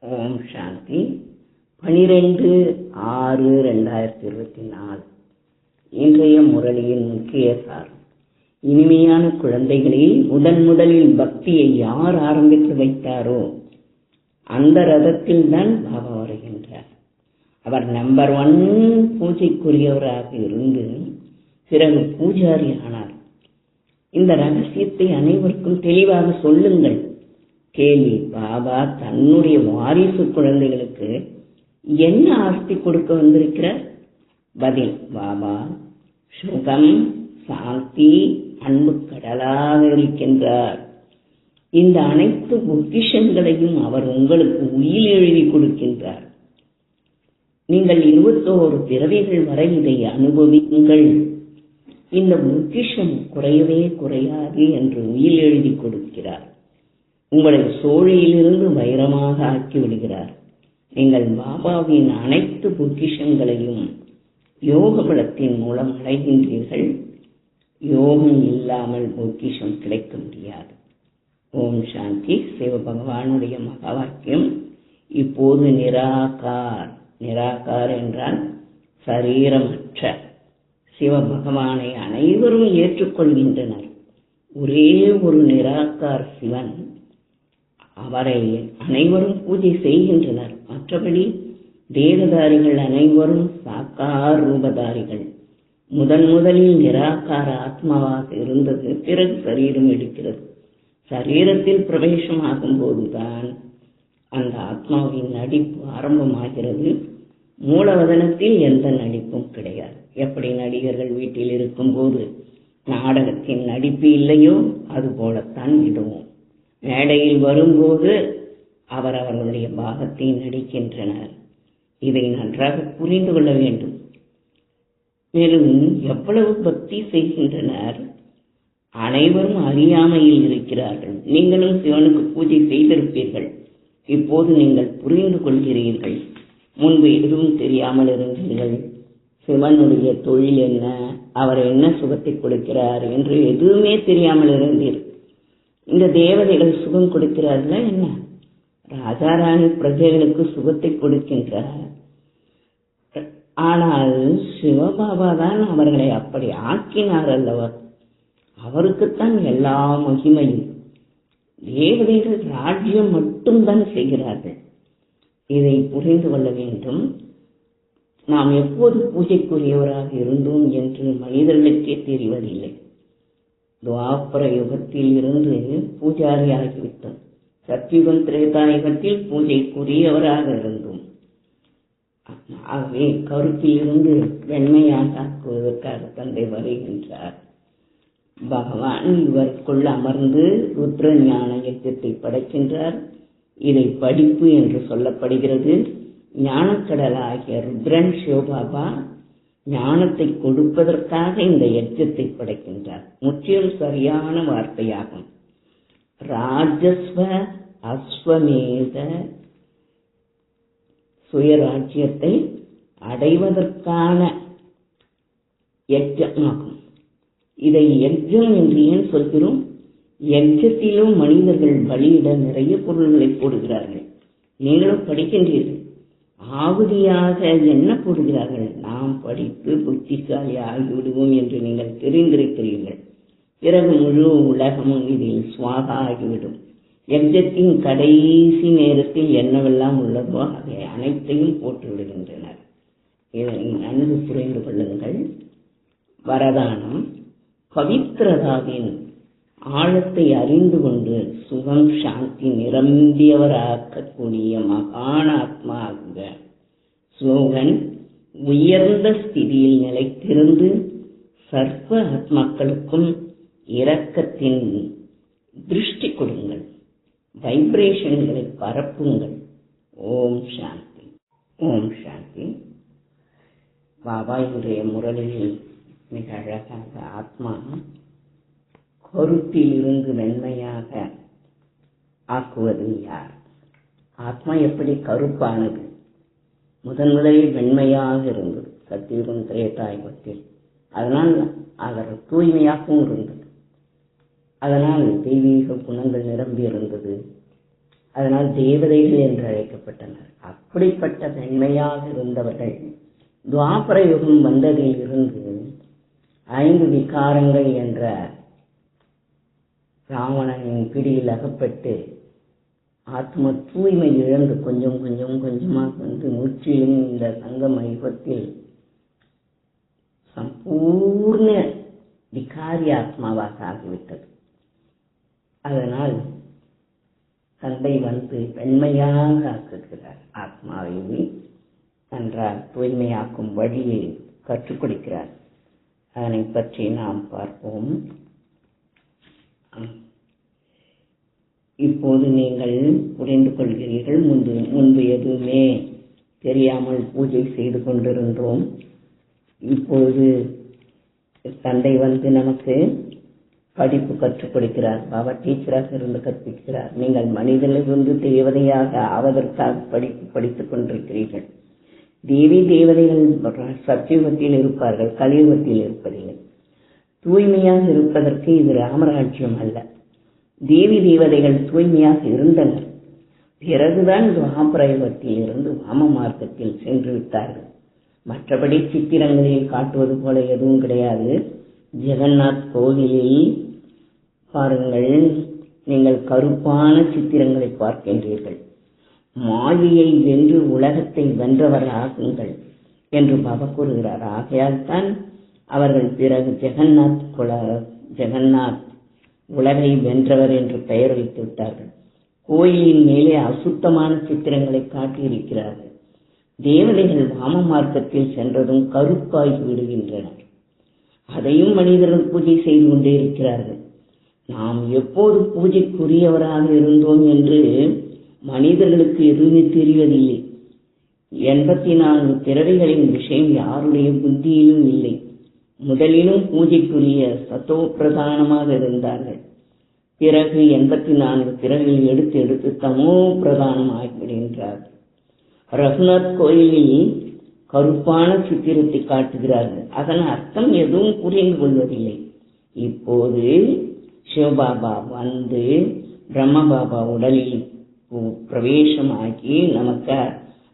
ஓம் சாந்தி. பனிரெண்டு ஆறு ரெண்டாயிரத்தி இருபத்தி நாலு இன்றைய முரளியின் முக்கிய சாரம். இனிமையான குழந்தைகளே முதன் முதலில் பக்தியை யார் ஆரம்பித்து வைத்தாரோ அந்த ரதத்தில் தான் பாபா வருகின்றார். அவர் நம்பர் ஒன் பூஜைக்குரியவராக இருந்து பிறகு பூஜாரி ஆனார். இந்த ரகசியத்தை அனைவருக்கும் தெளிவாக சொல்லுங்கள். கேள்வி பாபா தன்னுடைய வாரிசு குழந்தைகளுக்கு என்ன ஆஸ்தி கொடுக்க வந்திருக்கிறார்? பதில் பாபா சுகம் சாந்தி அன்பு கடலாக இருக்கின்றார். இந்த அனைத்து பொக்கிஷங்களையும் அவர் உங்களுக்கு உயில் எழுதி கொடுக்கின்றார். நீங்கள் இருபத்தோரு பிறவிகள் வரை இதை அனுபவியுங்கள். இந்த பொக்கிஷம் குறையவே குறையாது என்று உயில் எழுதி கொடுக்கிறார். உங்களை சோழியிலிருந்து வைரமாக ஆக்கி விடுகிறார் நீங்கள் பாபாவின் அனைத்து பொக்கிஷங்களையும் யோக பலத்தின் மூலம் அடைகின்றீர்கள். யோகம் இல்லாமல் பொக்கிஷம் கிடைக்க முடியாது. ஓம் சாந்தி. சிவபகவானுடைய மகா வாக்கியம் இப்போது நிராகார். நிராகார் என்றால் சரீரமற்ற. சிவபகவானை அனைவரும் ஏற்றுக்கொள்கின்றனர். ஒரே ஒரு நிராகார் சிவன் அவரை அனைவரும் பூஜை செய்கின்றனர். மற்றபடி தேவதாரிகள் அனைவரும் சாக்கார் ரூபதாரிகள். முதன் முதலில் நிராகார ஆத்மாவாக இருந்தது பிறகு சரீரம் எடுக்கிறது. சரீரத்தில் பிரவேசமாகும் போதுதான் அந்த ஆத்மாவின் நடிப்பு ஆரம்பமாகிறது. மூலவதனத்தில் எந்த நடிப்பும் கிடையாது. எப்படி நடிகர்கள் வீட்டில் இருக்கும்போது நாடகத்தின் நடிப்பு இல்லையோ அது போலத்தான் விடுவோம். மேடையில் வரும்போது அவர் அவர்களுடைய பாகத்தை நடிக்கின்றனர். இதை நன்றாக புரிந்து கொள்ள வேண்டும். மேலும் எவ்வளவு பக்தி செய்கின்றனர். அனைவரும் அறியாமையில் இருக்கிறார்கள். நீங்களும் சிவனுக்கு பூஜை செய்திருப்பீர்கள். இப்போது நீங்கள் புரிந்து கொள்கிறீர்கள். முன்பு எதுவும் தெரியாமல் இருந்தீர்கள். சிவனுடைய தொழில் என்ன? அவர் என்ன சுகத்தை கொடுக்கிறார் என்று எதுவுமே தெரியாமல் இருந்தீர்கள் இந்த தேவதைகள் சுகம் கொடுக்கிறார்களா என்ன? ராஜாராணி பிரஜைகளுக்கு சுகத்தை கொடுக்கின்றார். ஆனால் சிவபாபா தான் அவர்களை அப்படி ஆக்கினார் அல்லவர் அவருக்குத்தான் எல்லா மகிமையும். தேவதைகள் ராஜ்யம் மட்டும்தான் செய்கிறார்கள். இதை புரிந்து கொள்ள வேண்டும். நாம் எப்போது பூஜைக்குரியவராக இருந்தோம் என்று மனிதர்களுக்கே தெரிவதில்லை. துவாபர யுகத்தில் இருந்து பூஜாரி ஆகிவிட்டோம் சத்தியுகம் திரேதாயுகத்தில் பூஜைக்குரியவராக இருந்தோம் ஆகவே கருத்தில் இருந்து வெண்மையாக ஆக்குவதற்காக தந்தை வருகின்றார். பகவான் இவருக்குள் அமர்ந்து ருத்ர ஞான யஜத்தை படைக்கின்றார். இதை படிப்பு என்று சொல்லப்படுகிறது. ஞானக்கடலாகிய ருத்ரன் சிவபாபா ஞானத்தை கொடுப்பதற்காக இந்த யஜ்ஜத்தை படைக்கின்றார். முற்றிலும் சரியான வார்த்தையாகும். ராஜஸ்வ அஸ்வமேத சுயராஜ்யத்தை அடைவதற்கான யஜ்ஜமாகும் இதை யஜ்ஜம் என்று ஏன் சொல்கிறோம்? யஜ்ஜத்திலும் மனிதர்கள் பலியிட நிறைய பொருள்களை போடுகிறார்கள். நீங்களும் படிக்கின்றீர்கள். ஆகுதியாக என்ன போடுகிறார்கள் நாம் படித்து புத்திசாலி ஆகிவிடுவோம் என்று நீங்கள் தெரிந்திருக்கிறீர்கள். பிறகு முழு உலகமும் இதில் சுவாக ஆகிவிடும் யஜ்ஜத்தின் கடைசி நேரத்தில் என்னவெல்லாம் உள்ளதோ அதை அனைத்தையும் போட்டுவிடுகின்றனர் இதை நன்கு புரிந்து கொள்ளுங்கள். வரதானம் பவித்ரதாவின் ஆழத்தை அறிந்து கொண்டு சுகம் சாந்தி நிரம்பியவராக்கக்கூடிய மகான ஆத்மாவுக ஸ்லோகன் உயர்ந்த ஸ்திதியில் நிலைத்திருந்து சர்வ ஆத்மாக்களுக்கும் இரக்கத்தின் திருஷ்டி கொடுங்கள். வைப்ரேஷன்களை பரப்புங்கள். ஓம் சாந்தி. ஓம் சாந்தி. பாபா இன்றைய முரளியில் மிக அழகாக ஆத்மா கருத்தில் இருந்து வெண்மையாக ஆக்குவது யார்? ஆத்மா எப்படி கருப்பானது? முதன் முதலில் வெண்மையாக இருந்தது. சத்தியுகம் திரேதாயுகத்தில் அதனால் அவர் தூய்மையாகவும் இருந்தது. அதனால் தெய்வீக குணங்கள் நிரம்பி இருந்தது. அதனால் தேவதைகள் என்று அழைக்கப்பட்டனர். அப்படிப்பட்ட வெண்மையாக இருந்தவர்கள் துவாபர யுகம் வந்ததில் இருந்து ஐந்து விகாரங்கள் என்ற ராவணனின் பிடியில் அகப்பட்டு ஆத்ம தூய்மை இழந்து கொஞ்சம் கொஞ்சம் கொஞ்சமாக வந்து முற்றிலும் இந்த தங்க மைபத்தில் சம்பூர்ண விகாரி ஆத்மாவாக ஆகிவிட்டது. அதனால் தந்தை வந்து வெண்மையாக ஆக்குகிறார். ஆத்மாவை நன்றாக தூய்மையாக்கும் வழியை கற்றுக் கொடுக்கிறார். அதனை பற்றி நாம் பார்ப்போம். இப்போது நீங்கள் புரிந்து கொள்கிறீர்கள் முன்பு முன்பு எதுவுமே தெரியாமல் பூஜை செய்து கொண்டிருந்தோம். இப்போது தந்தை வந்து நமக்கு படிப்பு கற்றுக் கொடுக்கிறார். பாபா டீச்சராக இருந்து கற்பிக்கிறார். நீங்கள் மனிதனிலிருந்து தேவதையாக ஆவதற்காக படிப்பு படித்துக் கொண்டிருக்கிறீர்கள். தேவி தேவதைகள் சத்தியுகத்தில் இருப்பார்கள் கலியுகத்தில் இருப்பதில்லை. தூய்மையாக இருப்பதற்கு இது ராமராஜ்யம் அல்ல. தேவி தேவதைகள் தூய்மையாக இருந்தனர். பிறகுதான் துவாபரயுகத்தில் இருந்து வாம மார்க்கத்தில் சென்று விட்டார்கள். மற்றபடி சித்திரங்களில் காட்டுவது போல எதுவும் கிடையாது. ஜெகநாத் கோவிலில் பாருங்கள். நீங்கள் கருப்பான சித்திரங்களை பார்க்கின்றீர்கள். மாயையை வென்று உலகத்தை வென்றவர் ஆகுங்கள் என்று பாபா கூறுகிறார். ஆகையால் தான் அவர்கள் பிறகு ஜெகநாத் குல ஜெகநாத் உலகை வென்றவர் என்று பெயர் வைத்து விட்டார்கள். கோயிலின் மேலே அசுத்தமான சித்திரங்களை காட்டியிருக்கிறார்கள். தேவதைகள் வாம மார்க்கத்தில் சென்றதும் கருப்பாகி விடுகின்றனர். அதையும் மனிதர்கள் பூஜை செய்து கொண்டே இருக்கிறார்கள். நாம் எப்போது பூஜைக்குரியவராக இருந்தோம் என்று மனிதர்களுக்கு எதுவுமே தெரிவதில்லை எண்பத்தி நான்கு பிறவிகளின் விஷயம் யாருடைய புத்தியிலும் இல்லை. முதலிலும் பூஜைக்குரிய சத்தோ பிரதானமாக இருந்தார்கள். பிறகு எண்பத்தி நான்கு பிறகில் எடுத்து எடுத்து தமோ பிரதானம் ஆகிவிடுகின்றார் ரகுநாத் கோயிலில் கருப்பான சித்திரத்தை காட்டுகிறார்கள். அதன் அர்த்தம் எதுவும் புரிந்து கொள்வதில்லை. இப்போது சிவபாபா வந்து பிரம்மபாபா உடலில் பிரவேசமாகி நமக்கு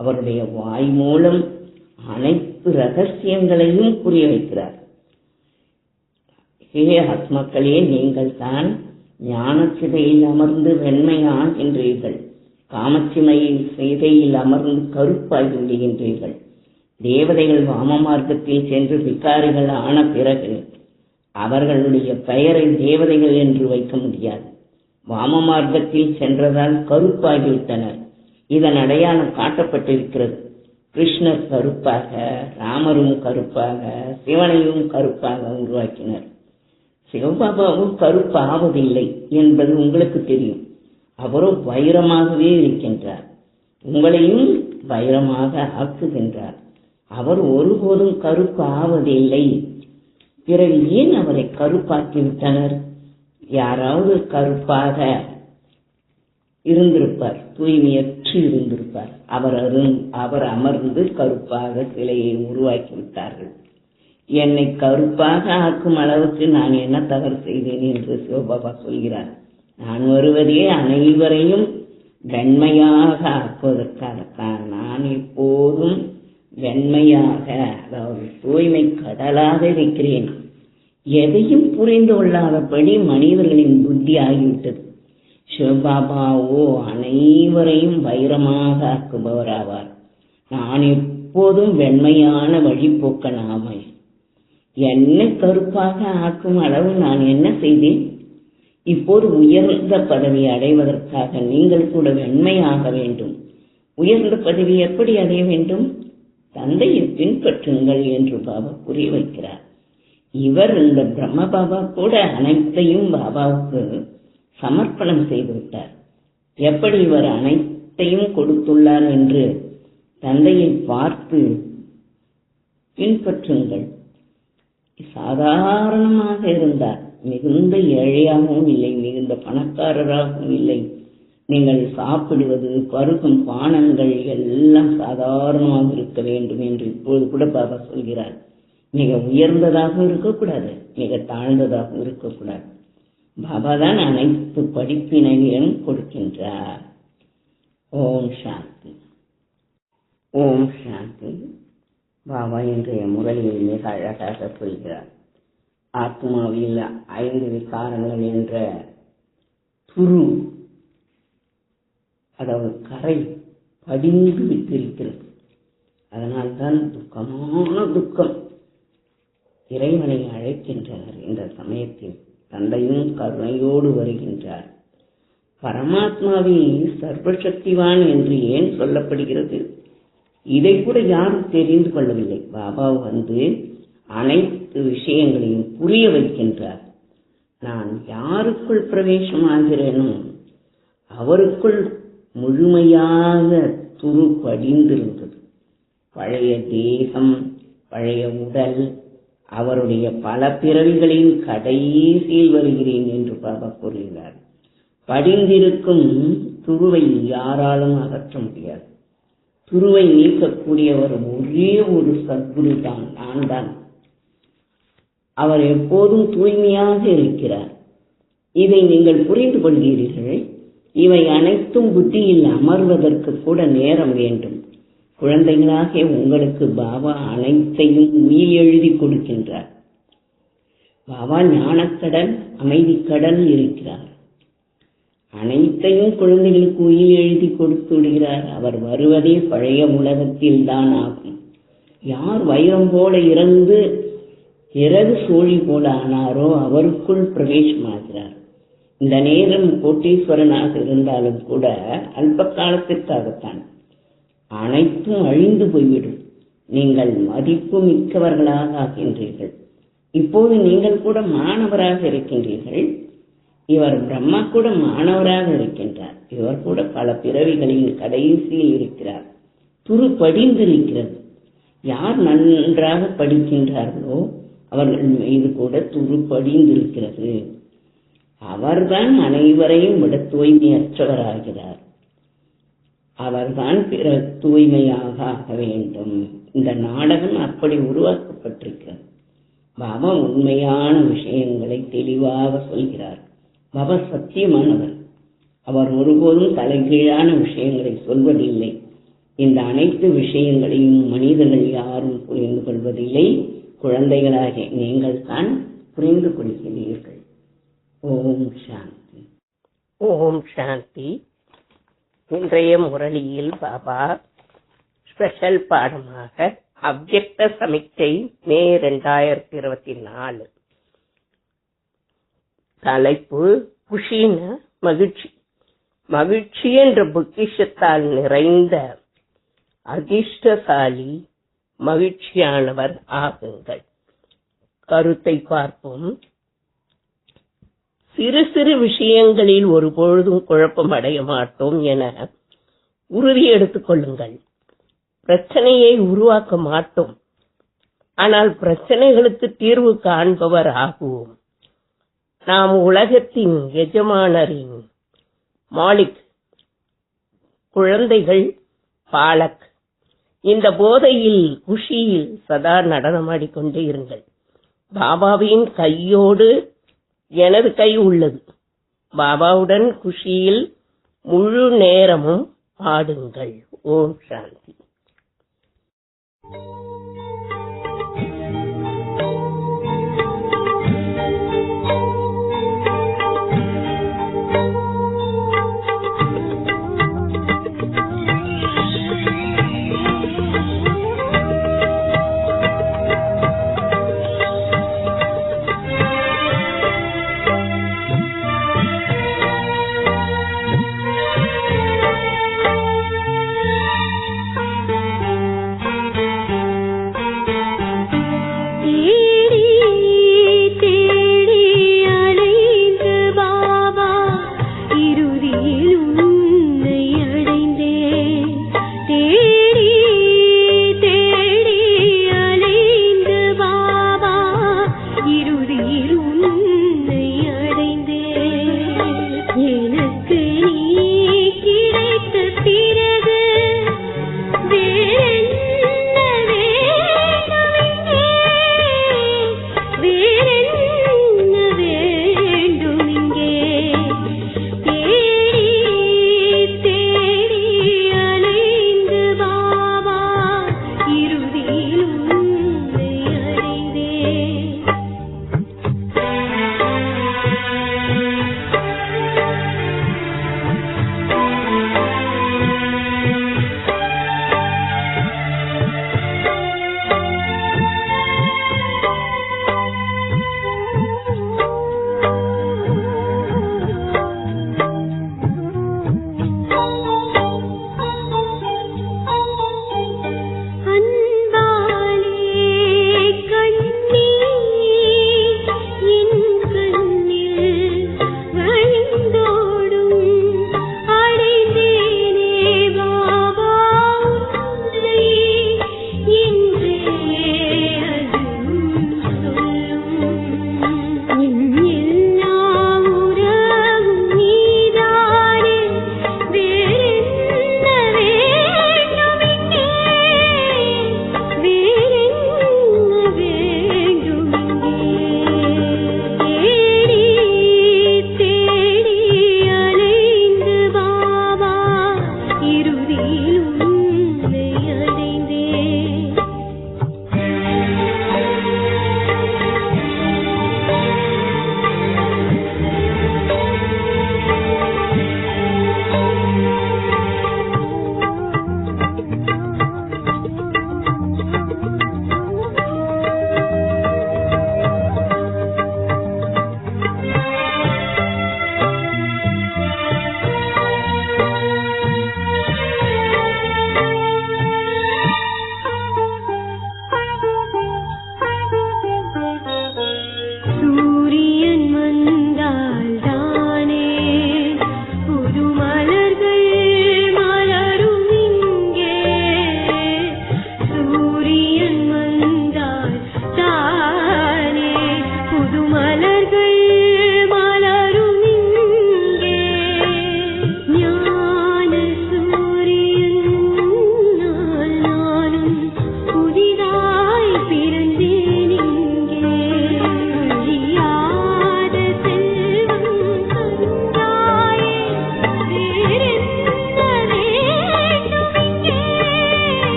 அவருடைய வாய் மூலம் அனைத்து ரகசியங்களையும் புரிய வைக்கிறார். ஹே ஆத்மக்களே நீங்கள் தான் ஞானச்சிதையில் அமர்ந்து வெண்மையாகின்றீர்கள் காமச்சிமையில் சிதையில் அமர்ந்து கருப்பாகி விடுகின்றீர்கள் தேவதைகள் வாம மார்க்கத்தில் சென்று விகாரிகள் ஆன பிறகு அவர்களுடைய பெயரை தேவதைகள் என்று வைக்க முடியாது. வாம மார்க்கத்தில் சென்றதால் கருப்பாகிவிட்டனர். இதன் அடையாளம் காட்டப்பட்டிருக்கிறது. கிருஷ்ணர் கருப்பாக ராமரும் கருப்பாக சிவனையும் கருப்பாக உருவாக்கினர். சிவபாபாவும் கருப்பாவதில்லை என்பது உங்களுக்கு தெரியும். அவரும் வைரமாகவே இருக்கின்றார். உங்களையும் வைரமாக ஆக்குகின்றார். அவர் ஒருபோதும் கருப்பு ஆவதில்லை பிறகு ஏன் அவரை கருப்பாக்கிவிட்டனர்? யாராவது கருப்பாக இருந்திருப்பார் தூய்மையற்று இருந்திருப்பார். அவர் அருண் அவர் அமர்ந்து கருப்பாக சிலையை உருவாக்கி விட்டார்கள் என்னை கருப்பாக ஆக்கும் அளவுக்கு நான் என்ன தவறு செய்தேன் என்று சிவபாபா சொல்கிறார். நான் வருவதே அனைவரையும் வெண்மையாக ஆக்குவதற்காகத்தான் நான் எப்போதும் வெண்மையாக அதாவது தூய்மை கடலாக இருக்கிறேன். எதையும் புரிந்து கொள்ளாதபடி மனிதர்களின் புத்தி ஆகிவிட்டது. சிவபாபாவோ அனைவரையும் வைரமாக ஆக்குபவராவார். நான் எப்போதும் வெண்மையான வழிபோக்கனாமை என்னை கருப்பாக ஆக்கும் அளவு நான் என்ன செய்தேன்? இப்போது உயர்ந்த பதவி அடைவதற்காக நீங்கள் கூட வெண்மையாக வேண்டும். உயர்ந்த பதவி எப்படி அடைய வேண்டும்? தந்தையை பின்பற்றுங்கள் என்று பாபா புரிய வைக்கிறார். இவர் இந்த பிரம்ம பாபா கூட அனைத்தையும் பாபாவுக்கு சமர்ப்பணம் செய்துவிட்டார் எப்படி இவர் அனைத்தையும் கொடுத்துள்ளார் என்று தந்தையை பார்த்து பின்பற்றுங்கள். சாதாரணமாக இருந்தார். மிகுந்த ஏழையாகவும் இல்லை மிகுந்த பணக்காரராகவும் இல்லை. நீங்கள் சாப்பிடுவது பருகும் பானங்கள் எல்லாம் சாதாரணமாக இருக்க வேண்டும் என்று இப்போது கூட பாபா சொல்கிறார். மிக உயர்ந்ததாகவும் இருக்கக்கூடாது மிக தாழ்ந்ததாகவும் இருக்கக்கூடாது. பாபா தான் அனைத்து படிப்பினையும் கொடுக்கின்றார். ஓம் சாந்தி. ஓம் சாந்தி. பாபா இன்றைய முறையில் மிக அழகாக சொல்கிறார் ஆத்மாவில் ஐந்து விகாரங்கள் என்ற துரு அதாவது கரை படிந்து விட்டிருக்கிறது. அதனால்தான் துக்கமான துக்கம் இறைவனை அழைக்கின்றனர் இந்த சமயத்தில். தந்தையும் கருணையோடு வருகின்றார். பரமாத்மாவின் சர்வசக்திவான் என்று ஏன் சொல்லப்படுகிறது? இதை கூட யாரும் தெரிந்து கொள்ளவில்லை? பாபா வந்து அனைத்து விஷயங்களையும் புரிய வைக்கின்றார். நான் யாருக்குள் பிரவேசமாகிறேனோ அவருக்குள் முழுமையாக துரு படிந்திருந்தது பழைய தேகம் பழைய உடல் அவருடைய பல பிறவிகளின் கடைசியில் வருகிறேன் என்று பாபா கூறுகிறார். படிந்திருக்கும் துருவை யாராலும் அகற்ற முடியாது. துருவை நீக்கக்கூடியவர் ஒரே ஒரு சத்குரு தான் நான் தான் அவர் எப்போதும் தூய்மையாக இருக்கிறார். இதை நீங்கள் புரிந்து கொள்கிறீர்கள். இவை அனைத்தும் புத்தியில் அமர்வதற்கு கூட நேரம் வேண்டும். குழந்தைகளாக உங்களுக்கு பாபா அனைத்தையும் உயிர் எழுதி கொடுக்கின்றார். பாபா ஞானக்கடல் அமைதிக்கடல் இருக்கிறார். அனைத்தையும் குழந்தைகளுக்கு உயிர் எழுதி கொடுத்து விடுகிறார். அவர் வருவதே பழைய உலகத்தில் தான் ஆகும். யார் வைரம் போல இறந்து இறகு சோழி போல ஆனாரோ அவருக்குள் பிரவேசமாகிறார் இந்த நேரம் கோட்டீஸ்வரனாக இருந்தாலும் கூட அல்ப காலத்திற்காகத்தான். அனைத்தும் அழிந்து போய்விடும். நீங்கள் மதிப்பு மிக்கவர்களாக ஆகின்றீர்கள். இப்போது நீங்கள் கூட மாணவராக இருக்கின்றீர்கள். இவர் பிரம்மா கூட மாணவராக இருக்கின்றார். இவர் கூட பல பிறவிகளின் கடைசியில் இருக்கிறார். துரு படிந்திருக்கிறது யார் நன்றாக படிக்கின்றார்களோ அவர்கள் மீது கூட துரு படிந்திருக்கிறது அவர்தான் அனைவரையும் விட தூய்மையற்றவராகிறார். அவர்தான் பிற தூய்மையாக ஆக வேண்டும். இந்த நாடகம் அப்படி உருவாக்கப்பட்டிருக்கிறது. பாபா உண்மையான விஷயங்களை தெளிவாக சொல்கிறார். பவ சத்தியமானவர் அவர் ஒருபோதும் தலைகீழான விஷயங்களை சொல்வதில்லை. இந்த அனைத்து விஷயங்களையும் மனிதர்கள் யாரும் புரிந்து கொள்வதில்லை. குழந்தைகளாக நீங்கள் தான் புரிந்து கொள்கிறீர்கள். ஓம் சாந்தி. ஓம் சாந்தி. இன்றைய முரளியில் பாபா ஸ்பெஷல் பாடமாக அவ்வக்த சமிக்கை மே இரண்டாயிரத்தி இருபத்தி நாலு. தலைப்பு குஷின்னு மகிழ்ச்சி. மகிழ்ச்சி என்ற பொக்கிஷத்தால் நிறைந்த அதிர்ஷ்டசாலி மகிழ்ச்சியானவர் ஆகுங்கள். கருத்தை பார்ப்போம். சிறு சிறு விஷயங்களில் ஒருபொழுதும் குழப்பம் அடைய மாட்டோம் என உறுதி எடுத்துக் கொள்ளுங்கள். பிரச்சனையை உருவாக்க மாட்டோம். ஆனால் பிரச்சனைகளுக்கு தீர்வு காண்பவர் ஆகுவோம். நாம் உலகத்தின் எஜமானரின் மாலிக் குழந்தைகள் பாலக். இந்த போதையில் குஷியில் சதா நடனமாடிக்கொண்டே இருங்கள். பாபாவின் கையோடு எனது கை உள்ளது. பாபாவுடன் குஷியில் முழு நேரமும் ஆடுங்கள் ஓம் சாந்தி. 你